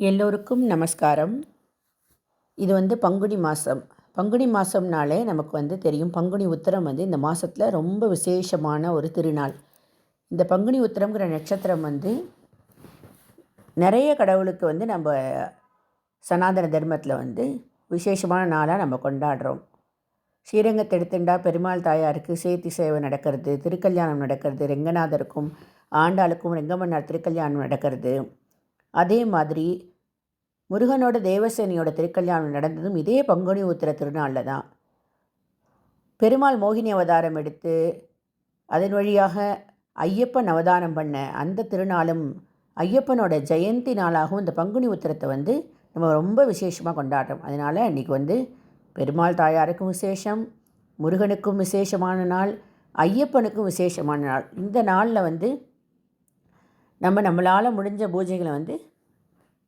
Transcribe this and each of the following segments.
எல்லோருக்கும் நமஸ்காரம். இது வந்து பங்குனி மாதம் பங்குனி மாதம்னாலே நமக்கு வந்து தெரியும் பங்குனி உத்திரம் வந்து இந்த மாதத்தில் ரொம்ப விசேஷமான ஒரு திருநாள். இந்த பங்குனி உத்திரங்கிற நட்சத்திரம் வந்து நிறைய கடவுளுக்கு வந்து நம்ம சனாதன தர்மத்தில் வந்து விசேஷமான நாளாக நம்ம கொண்டாடுறோம். ஸ்ரீரங்கத்தை எடுத்துண்டா பெருமாள் தாயாருக்கு சேத்தி சேவை நடக்கிறது திருக்கல்யாணம் நடக்கிறது ரெங்கநாதருக்கும் ஆண்டாளுக்கும் ரெங்கமன்னார் திருக்கல்யாணம் நடக்கிறது. அதே மாதிரி முருகனோட தேவசேனியோட திருக்கல்யாணம் நடந்ததும் இதே பங்குனி உத்திர திருநாளில் தான். பெருமாள் மோகினி அவதாரம் எடுத்து அதன் வழியாக ஐயப்பன் அவதாரம் பண்ண அந்த திருநாளும் ஐயப்பனோட ஜெயந்தி நாளாகவும் இந்த பங்குனி உத்திரத்தை வந்து நம்ம ரொம்ப விசேஷமாக கொண்டாடுறோம். அதனால் இன்றைக்கி வந்து பெருமாள் தாயாருக்கும் விசேஷம் முருகனுக்கும் விசேஷமான நாள் ஐயப்பனுக்கும் விசேஷமான நாள். இந்த நாளில் வந்து நம்ம நம்மளால் முடிஞ்ச பூஜைகளை வந்து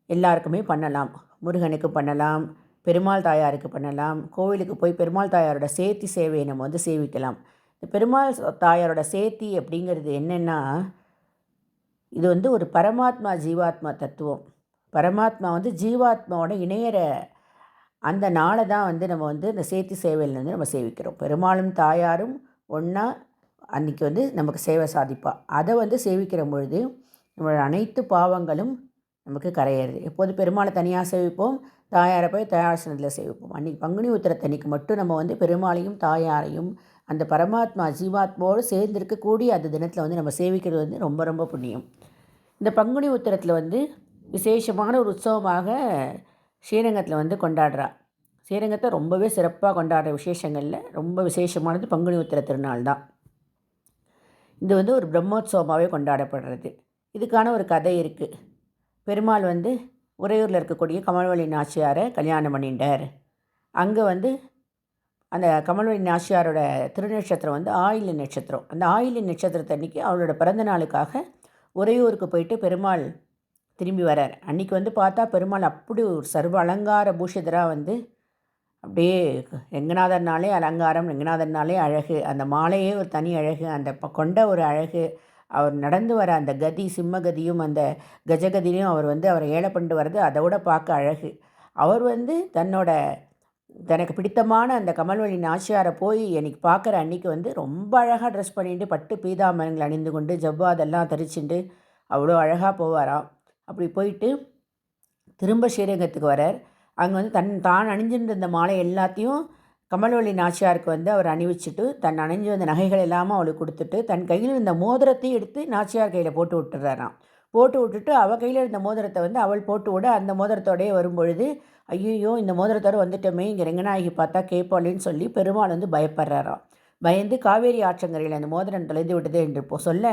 எல்லாருக்குமே பண்ணலாம். முருகனுக்கு பண்ணலாம் பெருமாள் தாயாருக்கு பண்ணலாம் கோவிலுக்கு போய் பெருமாள் தாயாரோட சேர்த்தி சேவையை நம்ம வந்து சேவிக்கலாம். இந்த பெருமாள் தாயாரோட சேர்த்தி அப்படிங்கிறது என்னென்னா இது வந்து ஒரு பரமாத்மா ஜீவாத்மா தத்துவம். பரமாத்மா வந்து ஜீவாத்மாவோட இணையற அந்த நாளை தான் வந்து நம்ம வந்து இந்த சேர்த்தி சேவையில் வந்து நம்ம சேவிக்கிறோம். பெருமாளும் தாயாரும் ஒன்றா அன்றைக்கி வந்து நமக்கு சேவை சாதிப்பா. அதை வந்து சேவிக்கிற பொழுது நம்மளோட அனைத்து பாவங்களும் நமக்கு கரையிறது. எப்போது பெருமாளை தனியாக சேவிப்போம் தாயாரை போய் தயாசனத்தில் சேவிப்போம். அன்றைக்கி பங்குனி உத்திரத்தன்னைக்கு மட்டும் நம்ம வந்து பெருமாளையும் தாயாரையும் அந்த பரமாத்மா ஜீவாத்மாவோடு சேர்ந்திருக்கக்கூடிய அந்த தினத்தில் வந்து நம்ம சேவிக்கிறது வந்து ரொம்ப ரொம்ப புண்ணியம். இந்த பங்குனி உத்திரத்தில் வந்து விசேஷமான ஒரு உற்சவமாக ஸ்ரீரங்கத்தில் வந்து கொண்டாடுறா. ஸ்ரீரங்கத்தை ரொம்பவே சிறப்பாக கொண்டாடுற விசேஷங்களில் ரொம்ப விசேஷமானது பங்குனி உத்திர திருநாள் தான். இது வந்து ஒரு பிரம்மோத்சவமாகவே கொண்டாடப்படுறது. இதுக்கான ஒரு கதை இருக்குது பெருமாள் வந்து உறையூரில் இருக்கக்கூடிய கமல்வழி நாச்சியாரை கல்யாணம் பண்ணிட்டார். அங்கே வந்து அந்த கமல்வழி நாச்சியாரோட திருநட்சத்திரம் வந்து ஆயிலி நட்சத்திரம். அந்த ஆயிலி நட்சத்திரத்தன்னைக்கு அவளோட பிறந்த நாளுக்காக உறையூருக்கு போயிட்டு பெருமாள் திரும்பி வரார். அன்றைக்கி வந்து பார்த்தா பெருமாள் அப்படி ஒரு சர்வ அலங்கார பூஷிதராக வந்து அப்படியே ரெங்கநாதர்னாலே அலங்காரம் ரெங்கநாதர்னாலே அழகு அந்த மாலையே ஒரு தனி அழகு அந்த கொண்ட ஒரு அழகு அவர் நடந்து வர அந்த கதி சிம்மகதியும் அந்த கஜகதியும் அவர் வந்து அவரை ஏழை பண்ணிட்டு வர்றது அதை விட பார்க்க அழகு. அவர் வந்து தன்னோட தனக்கு பிடித்தமான அந்த கமல்வழி நாச்சியாரை போய் எனக்கு பார்க்குற அன்னைக்கு வந்து ரொம்ப அழகாக ட்ரெஸ் பண்ணிட்டு பட்டு பீதாமரங்கள் அணிந்து கொண்டு ஜவ்வா அதெல்லாம் தரிச்சுட்டு அவ்வளோ அழகாக போவாராம். அப்படி போயிட்டு திரும்ப ஸ்ரீரங்கத்துக்கு வரார் அங்கே வந்து தன் தான் அணிஞ்சிருந்த இந்த மாலை எல்லாத்தையும் கமல்வழி நாச்சியாருக்கு வந்து அவர் அணிவிச்சுட்டு தன் அணிஞ்சு வந்த நகைகள் எல்லாமும் அவளுக்கு கொடுத்துட்டு தன் கையில் இருந்த மோதிரத்தையும் எடுத்து நாச்சியார் கையில் போட்டு விட்டுறாராம். போட்டு விட்டுட்டு அவள் கையில் இருந்த மோதிரத்தை வந்து அவள் போட்டு விட அந்த மோதிரத்தோடயே வரும்பொழுது ஐயோ இந்த மோதிரத்தோடு வந்துட்டோமே இங்கே ரெங்கநாயகி பார்த்தா கேட்பாளின்னு சொல்லி பெருமாள் வந்து பயப்படுறாராம். பயந்து காவேரி ஆற்றங்கரையில் அந்த மோதிரம் தொலைந்து விட்டது என்று இப்போ சொல்ல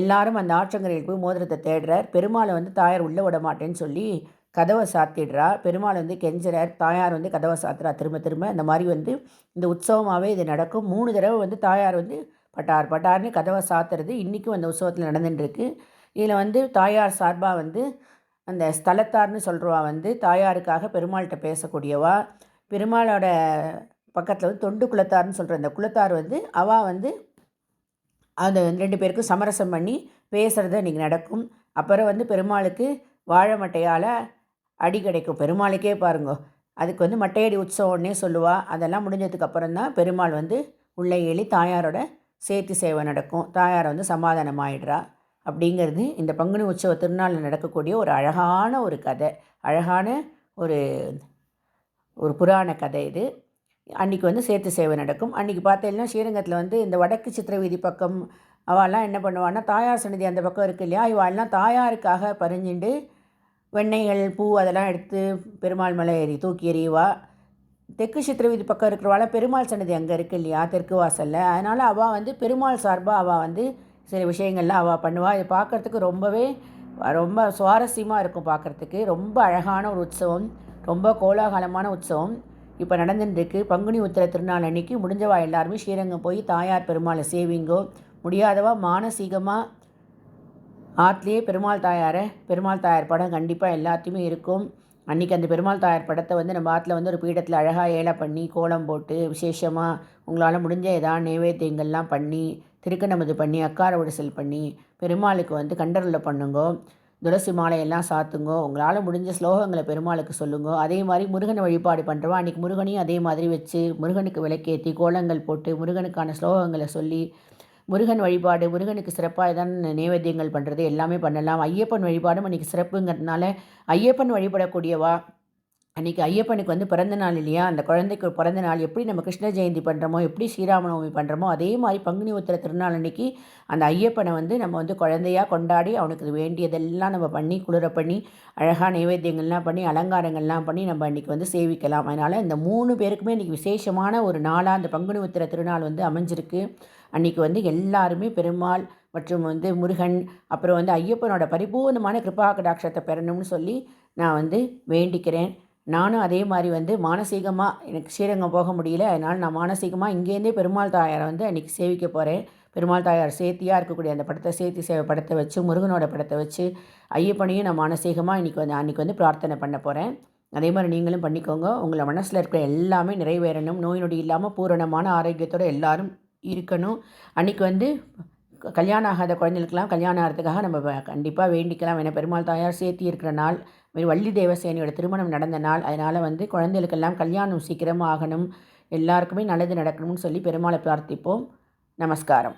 எல்லாரும் அந்த ஆற்றங்கரையில் போய் மோதிரத்தை தேடுறார். பெருமாளை வந்து தாயார் உள்ளே விட மாட்டேன்னு சொல்லி கதவை சாத்திடுறா. பெருமாள் வந்து கெஞ்சரார் தாயார் வந்து கதவை சாத்துறா. திரும்ப திரும்ப இந்த மாதிரி வந்து இந்த உற்சவமாகவே இது நடக்கும். மூணு தடவை வந்து தாயார் வந்து பட்டார். பட்டார்னு கதவை சாத்துறது இன்றைக்கும் அந்த உற்சவத்தில் நடந்துட்டுருக்கு. இதில் வந்து தாயார் சார்பாக வந்து அந்த ஸ்தலத்தார்னு சொல்கிறவா வந்து தாயாருக்காக பெருமாள்கிட்ட பேசக்கூடியவா. பெருமாளோட பக்கத்தில் வந்து தொண்டு குலத்தார்னு சொல்கிற அந்த குலத்தார் வந்து அவள் வந்து அந்த ரெண்டு பேருக்கும் சமரசம் பண்ணி பேசுகிறது இன்றைக்கி நடக்கும். அப்புறம் வந்து பெருமாளுக்கு வாழை மட்டையால் அடி கிடைக்கும். பெருமாளுக்கே பாருங்க. அதுக்கு வந்து மட்டையடி உற்சவம்னே சொல்லுவாள் அதெல்லாம் முடிஞ்சதுக்கப்புறம் தான் பெருமாள் வந்து உள்ளே எழி தாயாரோட சேர்த்தி சேவை நடக்கும். தாயார் வந்து சமாதானம் ஆயிடுறா. அப்படிங்கிறது இந்த பங்குனி உற்சவ திருநாளில் நடக்கக்கூடிய ஒரு அழகான ஒரு கதை. அழகான ஒரு ஒரு புராண கதை இது. அன்றைக்கி வந்து சேர்த்து சேவை நடக்கும். அன்றைக்கி பார்த்தீங்கன்னா ஸ்ரீரங்கத்தில் வந்து இந்த வடக்கு சித்திர வீதி பக்கம் அவெல்லாம் என்ன பண்ணுவான்னா தாயார் சன்னதி அந்த பக்கம் இருக்கு இல்லையா? இவாள்லாம் தாயாருக்காக பறிஞ்சுண்டு வெண்ணெய்கள் பூ அதெல்லாம் எடுத்து பெருமாள் மலை ஏறி தூக்கி எறிவா தெற்கு சித்திரவீதி பக்கம் இருக்கிறவாள் பெருமாள் சன்னதி அங்கே இருக்கு இல்லையா தெற்கு வாசலில். அதனால் அவள் வந்து பெருமாள் சார்பாக அவள் வந்து சில விஷயங்கள்லாம் அவள் பண்ணுவாள் இது பார்க்குறதுக்கு ரொம்பவே ரொம்ப சுவாரஸ்யமாக இருக்கும் பார்க்குறதுக்கு ரொம்ப அழகான ஒரு உற்சவம். ரொம்ப கோலாகலமான உற்சவம். இப்போ நடந்துட்டுருக்கு. பங்குனி உத்திர திருநாள் அன்னைக்கு முடிஞ்சவா எல்லாருமே ஸ்ரீரங்கம் போய் தாயார் பெருமாளை சேவிங்கோ. முடியாதவா மானசீகமாக ஆற்றுலேயே பெருமாள் தாயாரை பெருமாள் தாயார் படம் கண்டிப்பாக எல்லாத்தையுமே இருக்கும். அன்றைக்கி அந்த பெருமாள் தாயார் படத்தை வந்து நம்ம ஆற்றுல வந்து ஒரு பீடத்தில் அழகாக ஏழை பண்ணி கோலம் போட்டு விசேஷமாக உங்களால் முடிஞ்ச ஏதாவது நைவேத்தியங்கள்லாம் பண்ணி திருக்கணமது பண்ணி அக்கார உடசல் பண்ணி பெருமாளுக்கு வந்து கண்டரில் பண்ணுங்கோ துளசி மாலையெல்லாம் சாத்துங்கோ உங்களால் முடிஞ்ச ஸ்லோகங்களை பெருமாளுக்கு சொல்லுங்கோ. அதே மாதிரி முருகனை வழிபாடு பண்ணுறோம் அன்றைக்கி முருகனையும் அதே மாதிரி வச்சு முருகனுக்கு விளக்கேற்றி கோலங்கள் போட்டு முருகனுக்கான ஸ்லோகங்களை சொல்லி முருகன் வழிபாடு முருகனுக்கு சிறப்பாக தான் நைவேத்தியங்கள் பண்ணுறது எல்லாமே பண்ணலாம். ஐயப்பன் வழிபாடும் இன்றைக்கி சிறப்புங்கிறதுனால ஐயப்பன் வழிபடக்கூடியவா அன்றைக்கி ஐயப்பனுக்கு வந்து பிறந்த நாள் இல்லையா? அந்த குழந்தைக்கு பிறந்த நாள் எப்படி நம்ம கிருஷ்ண ஜெயந்தி பண்ணுறோமோ எப்படி ஸ்ரீராமநவமி பண்ணுறோமோ அதே மாதிரி பங்குனி உத்திர திருநாள் அன்றைக்கி அந்த ஐயப்பனை வந்து நம்ம வந்து குழந்தையாக கொண்டாடி அவனுக்கு வேண்டியதெல்லாம் நம்ம பண்ணி குளிர பண்ணி அழகாக நைவேத்தியங்கள்லாம் பண்ணி அலங்காரங்கள்லாம் பண்ணி நம்ம அன்றைக்கி வந்து சேவிக்கலாம். அதனால் இந்த மூணு பேருக்குமே இன்றைக்கி விசேஷமான ஒரு நாளாக அந்த பங்குனி உத்திர திருநாள் வந்து அமைஞ்சிருக்கு. அன்றைக்கி வந்து எல்லாருமே பெருமாள் மற்றும் வந்து முருகன் அப்புறம் வந்து ஐயப்பனோட பரிபூர்ணமான கிருபா கடாட்சத்தை பெறணும்னு சொல்லி நான் வந்து வேண்டிக்கிறேன். நானும் அதே மாதிரி வந்து மானசீகமாக எனக்கு ஸ்ரீரங்கம் போக முடியல. அதனால் நான் மானசீகமாக இங்கேருந்தே பெருமாள் தாயாரை வந்து அன்றைக்கி சேவிக்க போகிறேன் பெருமாள் தாயார் சேர்த்தியாக இருக்கக்கூடிய அந்த படத்தை சேர்த்தி சேவை படத்தை வச்சு முருகனோட படத்தை வச்சு ஐயப்பனையும் நான் மானசீகமாக இன்றைக்கி வந்து அன்றைக்கி வந்து பிரார்த்தனை பண்ண போகிறேன் அதே மாதிரி நீங்களும் பண்ணிக்கோங்க. உங்களை மனசில் இருக்கிற எல்லாமே நிறைவேறணும். நோய் நொடி இல்லாமல் பூரணமான ஆரோக்கியத்தோடு எல்லாரும் இருக்கணும். அன்றைக்கி வந்து கல்யாணம் ஆகாத குழந்தைகளுக்கெல்லாம் கல்யாணம் ஆகிறதுக்காக நம்ம கண்டிப்பாக வேண்டிக்கலாம். ஏன்னா பெருமாள் தாயார் சேர்த்தி இருக்கிற நாள் வள்ளி தேவசேனியோட திருமணம் நடந்த நாள். அதனால் வந்து குழந்தைகளுக்கெல்லாம் கல்யாணம் சீக்கிரமாக ஆகணும் எல்லாருக்குமே நல்லது நடக்கணும்னு சொல்லி பெருமாளை பிரார்த்திப்போம். நமஸ்காரம்.